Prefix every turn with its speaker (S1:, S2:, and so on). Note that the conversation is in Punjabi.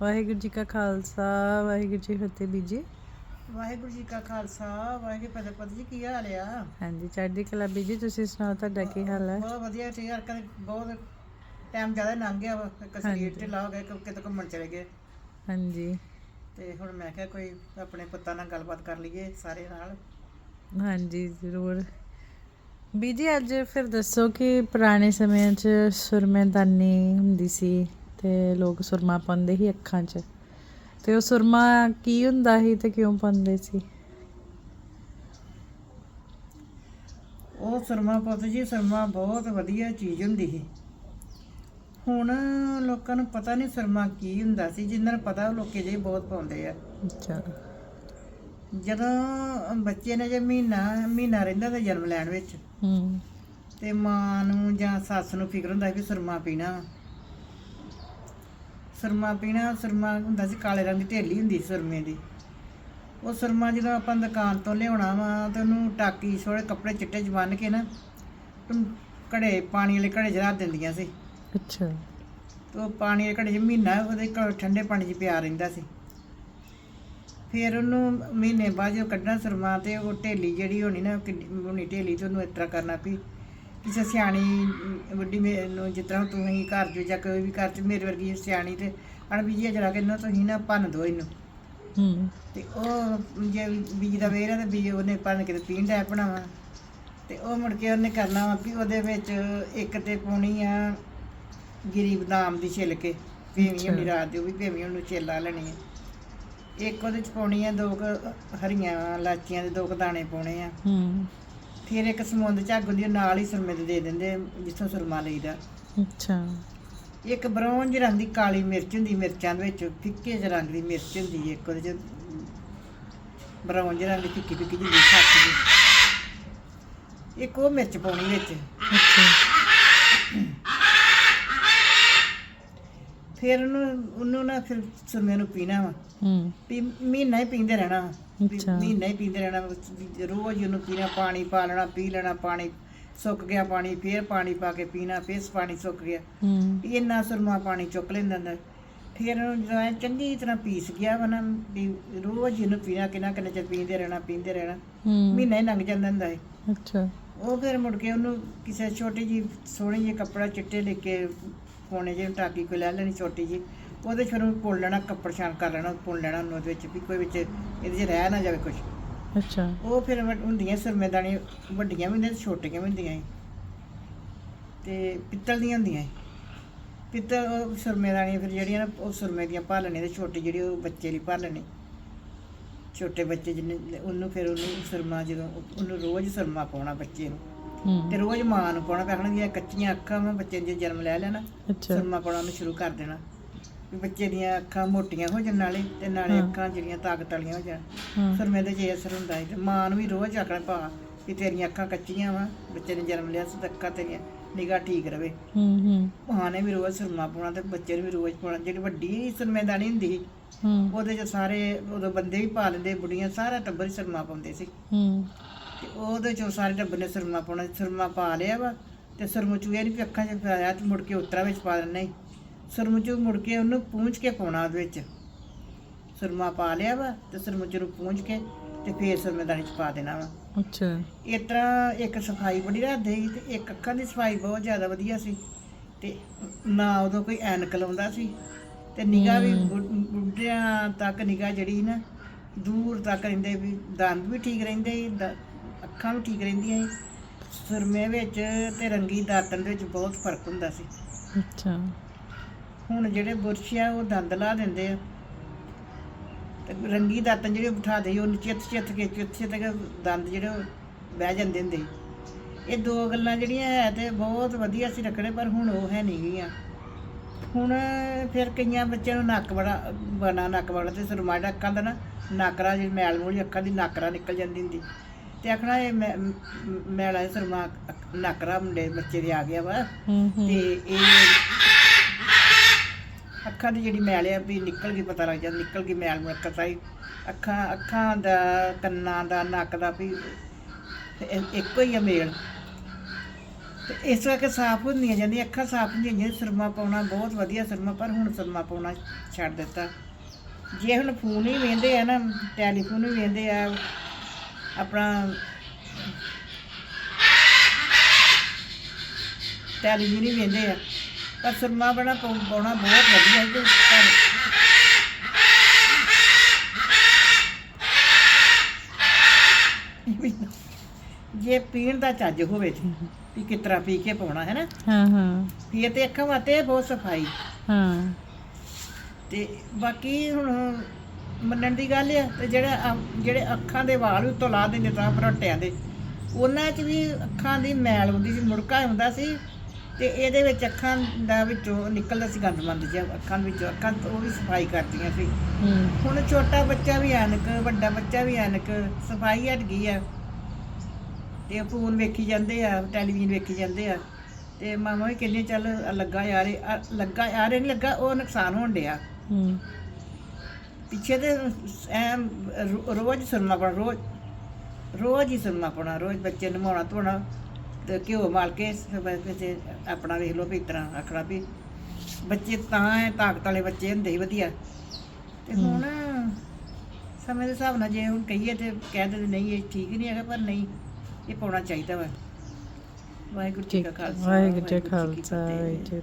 S1: ਵਾਹਿਗੁਰੂ ਜੀ ਕਾ ਖਾਲਸਾ ਵਾਹਿਗੁਰੂ ਜੀ ਫਤਿਹ ਬੀਜੀ।
S2: ਵਾਹਿਗੁਰੂ ਜੀ ਕਾ ਖਾਲਸਾ ਵਾਹਿਗੁਰੂ ਪਤਾ ਪਤ ਜੀ ਕੀ ਹਾਲ ਆ?
S1: ਹਾਂਜੀ ਚੜ੍ਹਦੀ ਕਲਾ ਬੀਜੀ ਤੁਸੀਂ ਸੁਣਾਓ ਤੁਹਾਡਾ ਕੀ ਹਾਲ ਹੈ
S2: ਬਹੁਤ ਵਧੀਆ ਠੀਕ ਆ ਕਦੇ ਬਹੁਤ ਟਾਈਮ ਜ਼ਿਆਦਾ ਲੰਘ ਗਿਆ ਵਾ ਇੱਕ ਸਰੀਰ ਢਿੱਲਾ ਹੋ ਗਿਆ ਕਿ ਕਿਤੇ ਘੁੰਮਣ ਚਲੇ ਗਏ।
S1: ਹਾਂਜੀ।
S2: ਤੇ ਹੁਣ ਮੈਂ ਕਿਹਾ ਕੋਈ ਆਪਣੇ ਪੁੱਤਾਂ ਨਾਲ ਗੱਲਬਾਤ ਕਰ ਲਈਏ ਸਾਰੇ ਨਾਲ।
S1: ਹਾਂਜੀ ਜ਼ਰੂਰ। ਬੀਜੀ ਅੱਜ ਫਿਰ ਦੱਸੋ ਕਿ ਪੁਰਾਣੇ ਸਮਿਆਂ 'ਚ ਸੁਰਮੇਦਾਨੀ ਹੁੰਦੀ ਸੀ। ਤੇ ਲੋਕ ਸੁਰਮਾ ਪਾਉਂਦੇ ਸੀ ਅੱਖਾਂ 'ਚ। ਤੇ ਉਹ ਸੁਰਮਾ ਕੀ ਹੁੰਦਾ ਸੀ ਤੇ ਕਿਉਂ ਪਾਉਂਦੇ ਸੀ?
S2: ਉਹ ਸਰਮਾ ਪੁੱਤ ਜੀ ਸਰਮਾ ਬਹੁਤ ਵਧੀਆ ਚੀਜ਼ ਹੁੰਦੀ ਸੀ। ਹੁਣ ਲੋਕਾਂ ਨੂੰ ਪਤਾ ਨਹੀਂ ਸਰਮਾ ਕੀ ਹੁੰਦਾ ਸੀ ਜਿੰਨਾਂ ਨੂੰ ਪਤਾ ਉਹ ਲੋਕੀ ਜੇ ਬਹੁਤ ਪਾਉਂਦੇ ਆ।
S1: ਅੱਛਾ।
S2: ਜਦੋਂ ਬੱਚੇ ਨੇ ਜੇ ਮਹੀਨਾ ਮਹੀਨਾ ਰਹਿੰਦਾ ਤਾਂ ਜਨਮ ਲੈਣ ਵਿੱਚ
S1: ਹੂੰ।
S2: ਤੇ ਮਾਂ ਨੂੰ ਜਾਂ ਸੱਸ ਨੂੰ ਫਿਕਰ ਹੁੰਦਾ ਵੀ ਸੁਰਮਾ ਪੀਣਾ। ਸੁਰਮਾ ਪੀਣਾ ਸੁਰਮਾ ਹੁੰਦਾ ਸੀ ਕਾਲੇ ਰੰਗ ਦੀ ਢੇਲੀ ਹੁੰਦੀ ਸੀ ਸੁਰਮੇ ਦੀ। ਉਹ ਸੁਰਮਾ ਜਦੋਂ ਆਪਾਂ ਦੁਕਾਨ ਤੋਂ ਲਿਆਉਣਾ ਵਾ ਤੇ ਉਹਨੂੰ ਟਾਕੀ ਛੋੜੇ ਕੱਪੜੇ ਚਿੱਟੇ ਚ ਬੰਨ ਕੇ ਨਾ ਘੜੇ ਪਾਣੀ ਵਾਲੇ ਘੜੇ ਰੱਖ ਦਿੰਦੀਆਂ ਸੀ।
S1: ਅੱਛਾ।
S2: ਤੇ ਉਹ ਪਾਣੀ ਵਾਲੇ ਘੜੇ 'ਚ ਮਹੀਨਾ ਉਹਦੇ ਠੰਡੇ ਪਾਣੀ 'ਚ ਪਿਆ ਰਹਿੰਦਾ ਸੀ। ਫਿਰ ਉਹਨੂੰ ਮਹੀਨੇ ਬਾਅਦ ਜਦੋਂ ਕੱਢਣਾ ਸੁਰਮਾ ਤੇ ਉਹ ਢੇਲੀ ਜਿਹੜੀ ਹੋਣੀ ਨਾ ਕਿੰਨੀ ਹੋਣੀ ਢੇਲੀ ਤੇ ਉਹਨੂੰ ਇਸ ਤਰ੍ਹਾਂ ਕਰਨਾ ਵੀ ਕਿਸੇ ਸਿਆਣੀ ਵੱਡੀ ਮੇ- ਨੂੰ ਜਿਸ ਤਰ੍ਹਾਂ ਤੂੰ ਹੀ ਘਰ 'ਚ ਜਾਂ ਕੋਈ ਵੀ ਘਰ 'ਚ ਮੇਰੇ ਵਰਗੀ ਸਿਆਣੀ ਤੇ ਅਣਬੀਜੀ ਜਰਾ ਕੇ ਨਾ ਤੁਸੀਂ ਨਾ ਭੰਨ ਦੋ ਇਹਨੂੰ।
S1: ਹੂੰ।
S2: ਤੇ ਉਹ ਜੇ ਬੀਜ ਦਾ ਵੇਰ ਆ ਤੇ ਬੀਜ ਉਹਨੇ ਭੰਨ ਕੇ ਤੇ ਪੀਣ ਡੈ ਬਣਾਵਾ। ਤੇ ਉਹ ਮੁੜ ਕੇ ਉਹਨੇ ਕਰਨਾ ਵਾ ਵੀ ਉਹਦੇ ਵਿੱਚ ਇੱਕ ਤੇ ਪਾਉਣੀ ਆ ਗਿਰੀ ਬਦਾਮ ਦੀ ਛਿੱਲ ਕੇ ਭੇਵੀਂ ਹੋਣੀ ਰਾਤ ਦੀ ਉਹ ਵੀ ਉਹਨੂੰ ਛਿੱਲਾ ਲੈਣੀ ਹੈ ਇੱਕ ਉਹਦੇ ਚ ਪਾਉਣੀ ਆ ਦੋ ਕੁ ਹਰੀਆਂ ਲਾਚੀਆਂ ਦੇ ਦੋ ਕੁ ਦਾਣੇ ਪਾਉਣੇ ਆ।
S1: ਹੂੰ।
S2: ਫਿਰ ਇੱਕ ਸਮੁੰਦ ਝੱਗ ਹੁੰਦੀ ਨਾਲ ਹੀ ਸੁਰਮੇ ਦੇ ਦੇ ਦਿੰਦੇ ਜਿੱਥੋਂ ਸੁਰਮਾ ਲਈਦਾ।
S1: ਅੱਛਾ।
S2: ਇੱਕ ਬਰੌਂਜ ਰੰਗ ਦੀ ਕਾਲੀ ਮਿਰਚ ਹੁੰਦੀ ਮਿਰਚਾਂ ਦੇ ਵਿੱਚ ਫਿੱਕੇ ਜਿਹੇ ਰੰਗ ਦੀ ਮਿਰਚ ਹੁੰਦੀ ਇੱਕ ਉਹਦੇ ਚ ਬਰੌਂਜ ਰੰਗ ਦੀ ਫਿੱਕੀ ਫਿੱਕੀ ਜਿਹੀ ਸੱਚ ਦੀ ਇੱਕ ਉਹ ਮਿਰਚ ਪਾਉਣੀ ਵਿੱਚ।
S1: ਅੱਛਾ।
S2: ਫਿਰ ਉਹਨੂੰ ਉਹਨੂੰ ਨਾ ਫਿਰ ਸੁਰਮੇ ਨੂੰ ਪੀਣਾ ਵਾ।
S1: ਹੂੰ।
S2: ਵੀ ਮਹੀਨਾ ਹੀ ਪੀਂਦੇ ਰਹਿਣਾ ਵਾ। ਵੀ
S1: ਅੱਛਾ।
S2: ਮਹੀਨਾ ਹੀ ਪੀਂਦੇ ਰਹਿਣਾ ਵਾ। ਵੀ ਰੋਜ਼ ਉਹਨੂੰ ਪੀਣਾ ਪਾਣੀ ਪਾ ਲੈਣਾ ਪੀ ਲੈਣਾ ਪਾਣੀ ਸੁੱਕ ਗਿਆ ਪਾਣੀ ਫਿਰ ਪਾਣੀ ਪਾ ਕੇ ਪੀਣਾ ਫਿਰ ਪਾਣੀ ਸੁੱਕ ਗਿਆ।
S1: ਹੂੰ।
S2: ਵੀ ਇੰਨਾ ਸੁਰਮਾ ਪਾਣੀ ਚੁੱਕ ਲੈਂਦਾ ਹੁੰਦਾ। ਫਿਰ ਉਹਨੂੰ ਜਦੋਂ ਐਂ ਚੰਗੀ ਤਰ੍ਹਾਂ ਪੀਸ ਗਿਆ ਵਾ ਨਾ ਵੀ ਰੋਜ਼ ਇਹਨੂੰ ਪੀਣਾ ਕਿੰਨਾ ਕਿੰਨਾ ਚਿਰ ਪੀਂਦੇ ਰਹਿਣਾ ਪੀਂਦੇ ਰਹਿਣਾ।
S1: ਹੂੰ।
S2: ਮਹੀਨਾ ਹੀ ਲੰਘ ਜਾਂਦਾ ਹੁੰਦਾ ਹੈ
S1: ਅੱਛਾ।
S2: ਉਹ ਫਿਰ ਮੁੜ ਕੇ ਉਹਨੂੰ ਕਿਸੇ ਛੋਟੀ ਜੀ ਸੋਹਣੀ ਜਿਹੀ ਕੱਪੜਾ ਚਿੱਟੇ ਲੈ ਕੇ ਕੋਨੇ ਜਿਹੇ ਟਾਕੀ ਕੋਈ ਲੈ ਲੈਣੀ ਛੋਟੀ ਜੀ ਉਹਦੇ ਉਹਨੂੰ ਪੁੱਲ ਲੈਣਾ ਕੱਪੜ ਛਾਣ ਕਰ ਲੈਣਾ ਪੁੱਲ ਲੈਣਾ ਉਹਨੂੰ ਉਹਦੇ ਵਿੱਚ ਵੀ ਕੋਈ ਵਿੱਚ ਇਹਦੇ 'ਚ ਰਹਿ ਨਾ ਜਾਵੇ ਕੁਝ
S1: ਅੱਛਾ।
S2: ਉਹ ਫਿਰ ਹੁੰਦੀਆਂ ਸੁਰਮੇਦਾਨੀ ਵੱਡੀਆਂ ਵੀ ਹੁੰਦੀਆਂ ਤੇ ਛੋਟੀਆਂ ਵੀ ਹੁੰਦੀਆਂ ਸੀ। ਤੇ ਪਿੱਤਲ ਦੀਆਂ ਹੁੰਦੀਆਂ ਸੀ। ਪਿੱਤਲ ਉਹ ਸੁਰਮੇਦਾਨੀਆਂ ਫਿਰ ਜਿਹੜੀਆਂ ਨਾ ਉਹ ਸੁਰਮੇ ਦੀਆਂ ਭਾਲਣੇ ਤੇ ਛੋਟੀ ਜਿਹੜੀ ਉਹ ਬੱਚੇ ਲਈ ਭਾਲਣੀ ਛੋਟੇ ਬੱਚੇ ਜਿਹਨੇ ਉਹਨੂੰ ਫਿਰ ਉਹਨੂੰ ਸੁਰਮਾ ਜਦੋਂ ਉਹਨੂੰ ਰੋਜ਼ ਸੁਰਮਾ ਪਾਉਣਾ ਬੱਚੇ ਨੂੰ। ਤੇ ਰੋਜ਼ ਮਾਂ ਨੂੰ ਪਾਉਣਾ ਪੈਣਾ ਦੀਆਂ ਕੱਚੀਆਂ ਅੱਖਾਂ ਵਾ ਬੱਚੇ ਨੇ ਜੇ ਜਨਮ ਲੈ ਨਾ
S1: ਅੱਛਾ।
S2: ਸੁਰਮਾ ਪਾਉਣਾ ਉਹਨੂੰ ਸ਼ੁਰੂ ਕਰ ਦੇਣਾ। ਵੀ ਬੱਚੇ ਦੀਆਂ ਅੱਖਾਂ ਮੋਟੀਆਂ ਹੋ ਜਾਣ ਨਾਲੇ ਤੇ ਨਾਲੇ। ਅੱਖਾਂ ਜਿਹੜੀਆਂ ਤਾਕਤ ਵਾਲੀਆਂ ਹੋ ਜਾਣ। ਸੁਰਮੇ ਦੇ ਜੇ ਅਸਰ ਹੁੰਦਾ ਹੈ ਤੇ ਮਾਂ ਨੂੰ ਵੀ ਰੋਜ਼ ਆਖਣਾ ਭਾ ਕਿ ਤੇਰੀਆਂ ਅੱਖਾਂ ਕੱਚੀਆਂ ਵਾ ਬੱਚੇ ਨੇ ਜਨਮ ਲਿਆ ਸੀ ਅੱਖਾਂ ਤੇਰੀਆਂ ਨਿਗਾਹ ਠੀਕ ਰਵੇ।
S1: ਹੂੰ ਹੂੰ।
S2: ਮਾਂ ਨੇ ਵੀ ਰੋਜ਼ ਸੁਰਮਾ ਪਾਉਣਾ ਤੇ ਬੱਚੇ ਨੂੰ ਵੀ ਰੋਜ਼ ਪਾਉਣਾ। ਜਿਹੜੀ ਵੱਡੀ ਸੁਰਮੇਦਾਨੀ ਹੁੰਦੀ ਸੀ
S1: ਹੂੰ।
S2: ਉਹਦੇ ਚ ਸਾਰੇ ਉਦੋਂ ਬੰਦੇ ਵੀ ਪਾ ਲੈਂਦੇ ਬੁੜੀਆਂ ਸਾਰਾ ਟੱਬਰ ਹੀ ਸੁਰਮਾ ਪਾਉਂਦੇ ਸੀ।
S1: ਹੂੰ।
S2: ਤੇ ਉਹਦੇ ਚੋਂ ਸਾਰੇ ਟੱਬਰ ਨੇ ਸੁਰਮਾ ਪਾਉਣਾ ਸੁਰਮਾ ਪਾ ਲਿਆ ਵਾ ਤੇ ਸੁਰਮਚੂ ਇਹ ਨਹੀਂ ਵੀ ਅੱਖਾਂ 'ਚ ਪਾਇਆ ਤੇ ਮੁੜ ਕੇ ਉਤਰਾ ਵਿੱਚ ਪਾ ਦੇਣਾ ਹੀ ਸੁਰਮਚੂ ਮੁੜ ਕੇ ਉਹਨੂੰ ਪੂੰਝ ਕੇ ਪਾਉਣਾ ਉਹਦੇ ਵਿੱਚ। ਸੁਰਮਾ ਪਾ ਲਿਆ ਵਾ ਤੇ ਸੁਰਮਚੂ ਨੂੰ ਪੂੰਝ ਕੇ ਤੇ ਫੇਰ ਸੁਰਮੇਦਾਨੀ 'ਚ ਪਾ ਦੇਣਾ ਵਾ।
S1: ਅੱਛਾ।
S2: ਇਸ ਤਰ੍ਹਾਂ ਇੱਕ ਸਫ਼ਾਈ ਬੜੀ ਰੱਖਦੇ ਸੀ ਤੇ ਇੱਕ ਅੱਖਾਂ ਦੀ ਸਫ਼ਾਈ ਬਹੁਤ ਜ਼ਿਆਦਾ ਵਧੀਆ ਸੀ ਤੇ ਨਾ ਉਦੋਂ ਕੋਈ ਐਨਕ ਲਾਉਂਦਾ ਸੀ ਤੇ ਨਿਗਾਹ ਵੀ ਬੁੱਢਿਆਂ ਤੱਕ ਨਿਗਾਹ ਜਿਹੜੀ ਨਾ ਦੂਰ ਤੱਕ ਰਹਿੰਦੇ ਵੀ ਦੰਦ ਵੀ ਠੀਕ ਰਹਿੰਦੇ ਅੱਖਾਂ ਵੀ ਠੀਕ ਰਹਿੰਦੀਆਂ ਸੀ। ਸੁਰਮੇ ਵਿੱਚ ਤੇ ਰੰਗੀ ਦਾਤਨ ਦੇ ਵਿੱਚ ਬਹੁਤ ਫ਼ਰਕ ਹੁੰਦਾ ਸੀ।
S1: ਅੱਛਾ।
S2: ਹੁਣ ਜਿਹੜੇ ਬੁਰਸ਼ ਆ ਉਹ ਦੰਦ ਲਾ ਦਿੰਦੇ ਆ। ਤੇ ਰੰਗੀ ਦਾਤਨ ਜਿਹੜੇ ਬਿਠਾ ਦੇ ਉਹ ਚਿੱਤ ਚਿੱਤ ਕੇ ਚਿੱਤ ਚਿੱਤ ਕੇ ਦੰਦ ਜਿਹੜੇ ਉਹ ਬਹਿ ਜਾਂਦੇ ਹੁੰਦੇ ਸੀ। ਇਹ ਦੋ ਗੱਲਾਂ ਜਿਹੜੀਆਂ ਹੈ ਤੇ ਬਹੁਤ ਵਧੀਆ ਸੀ ਰੱਖਣੇ ਪਰ ਹੁਣ ਉਹ ਹੈ ਨਹੀਂ ਗਈਆਂ ਹੁਣ ਫਿਰ ਕਈਆਂ ਬੱਚਿਆਂ ਨੂੰ ਨੱਕ ਬੜਾ ਬਣਾ ਨੱਕ ਬੜਾ ਤੇ ਸਰਮਾੜਾ ਅੱਖਾਂ ਦਾ ਨਾ ਨੱਕਰਾ ਜਿਹੜੀ ਮੈਲ ਮੂਲੀ ਅੱਖਾਂ ਦੀ ਨੱਕਰਾ ਨਿਕਲ ਜਾਂਦੀ ਹੁੰਦੀ। ਤੇ ਆਖਣਾ ਇਹ ਮੈ- ਮੈਲਾ ਸਰਮਾ ਨੱਕਰਾ ਮੁੰਡੇ ਬੱਚੇ ਦੇ ਆ ਗਿਆ ਵਾ।
S1: ਹੂੰ
S2: ਤੇ
S1: ਹੂੰ
S2: ਇਹ ਅੱਖਾਂ ਦੀ ਜਿਹੜੀ ਮੈਲ ਆ ਵੀ ਨਿਕਲ ਗਈ ਪਤਾ ਲੱਗ ਜਾਂਦਾ ਨਿਕਲ ਗਈ ਮੈਲ ਮੁਕਤ ਸਾਈ ਅੱਖਾਂ ਅੱਖਾਂ ਦਾ ਕੰਨਾਂ ਦਾ ਨੱਕ ਦਾ ਵੀ ਇੱਕੋ ਹੀ ਆ ਮੇਲ। ਤੇ ਇਸ ਕਰਕੇ ਸਾਫ਼ ਹੁੰਦੀਆਂ ਜਾਂਦੀਆਂ ਅੱਖਾਂ ਸਾਫ਼ ਹੁੰਦੀਆਂ ਜਾਂਦੀਆਂ ਸੁਰਮਾ ਪਾਉਣਾ ਬਹੁਤ ਵਧੀਆ ਸੁਰਮਾ ਪਰ ਹੁਣ ਸੁਰਮਾ ਪਾਉਣਾ ਛੱਡ ਦਿੱਤਾ। ਜੇ ਹੁਣ ਫੋਨ ਹੀ ਵੇਂਦੇ ਆ ਨਾ ਟੈਲੀਫੋਨ ਵੀ ਵੇਂਦੇ ਆ ਆਪਣਾ ਟੈਲੀਵਿਜ਼ਨ ਵੇਂਦੇ ਆ। ਪਰ ਸੁਰਮਾ ਬਣਾ ਪਾਉਣਾ ਬਹੁਤ ਵਧੀਆ ਹੈ ਤੇ ਪਰ ਜੇ ਪੀਣ ਦਾ ਚੱਜ ਹੋਵੇ ਜੀ ਵੀ ਕਿਸ ਤਰ੍ਹਾਂ ਪੀ ਕੇ ਪਾਉਣਾ ਹੈ ਨਾ?
S1: ਹਾਂ ਹਾਂ।
S2: ਫਿਰ ਤੇ ਅੱਖਾਂ ਵਾਸਤੇ ਬਹੁਤ ਸਫ਼ਾਈ।
S1: ਹਾਂ।
S2: ਤੇ ਬਾਕੀ ਹੁਣ ਮੰਨਣ ਦੀ ਗੱਲ ਆ ਤੇ ਜਿਹੜੇ ਜਿਹੜੇ ਅੱਖਾਂ ਦੇ ਵਾਲ ਵੀ ਉੱਤੋਂ ਲਾ ਦਿੰਦੇ ਤਾਂ ਭਰੋਟਿਆਂ ਦੇ। ਉਹਨਾਂ 'ਚ ਵੀ ਅੱਖਾਂ ਦੀ ਮੈਲ ਹੁੰਦੀ ਸੀ ਮੁੜਕਾ ਹੁੰਦਾ ਸੀ ਤੇ ਇਹਦੇ ਵਿੱਚ ਅੱਖਾਂ ਦਾ ਵਿੱਚੋਂ ਨਿਕਲਦਾ ਸੀ ਗੰਦ ਮੰਦ ਜਿਹਾ ਅੱਖਾਂ ਵਿੱਚੋਂ ਅੱਖਾਂ ਉਹ ਵੀ ਸਫ਼ਾਈ ਕਰਦੀਆਂ ਸੀ। ਹੁਣ ਛੋਟਾ ਬੱਚਾ ਵੀ ਐਨਕ ਵੱਡਾ ਬੱਚਾ ਵੀ ਐਨਕ ਸਫ਼ਾਈ ਹਟ ਗਈ ਆ। ਤੇ ਫੋਨ ਵੇਖੀ ਜਾਂਦੇ ਆ ਟੈਲੀਵਿਜ਼ਨ ਵੇਖੀ ਜਾਂਦੇ ਆ। ਤੇ ਮਾਮਾ ਵੀ ਕਹਿੰਦੇ ਚੱਲ ਲੱਗਾ ਯਾਰ ਲੱਗਾ ਯਾਰ ਇਹ ਨਹੀਂ ਲੱਗਾ ਉਹ ਨੁਕਸਾਨ ਹੋਣ ਡਿਆ।
S1: ਹੂੰ।
S2: ਪਿੱਛੇ ਤੇ ਐਮ ਰੋ- ਰੋਜ਼ ਸੁਣਨਾ ਪੜਾ ਰੋਜ਼ ਰੋਜ਼ ਹੀ ਸੁਣਨਾ ਪੜਾ ਰੋਜ਼ ਬੱਚੇ ਨੂੰ ਨਵਾਉਣਾ ਧੋਣਾ ਤੇ ਘਿਓ ਮਾਲ ਕੇ ਸਵੇਰੇ ਤੇ ਆਪਣਾ ਵੇਖ ਲਓ ਵੀ ਇਸ ਤਰ੍ਹਾਂ ਆਖਣਾ ਵੀ ਬੱਚੇ ਤਾਂ ਐ ਤਾਕਤ ਵਾਲੇ ਬੱਚੇ ਹੁੰਦੇ ਸੀ ਵਧੀਆ। ਤੇ ਹੁਣ ਸਮੇਂ ਦੇ ਹਿਸਾਬ ਨਾਲ ਜੇ ਹੁਣ ਕਹੀਏ ਤੇ ਕਹਿ ਦਿੰਦੇ ਨਹੀਂ ਇਹ ਠੀਕ ਨਹੀਂ ਹੈਗਾ ਪਰ ਨਹੀਂ ਇਹ ਪਾਉਣਾ ਚਾਹੀਦਾ ਵਾ। ਵਾਹਿਗੁਰੂ ਜੀ ਕਾ ਖਾਲਸਾ
S1: ਵਾਹਿਗੁਰੂ ਜੀ ਕਾ ਖਾਲਸਾ। ਵਾਹਿਗੁਰੂ ਜੀ ਕੀ ਫਤਿਹ।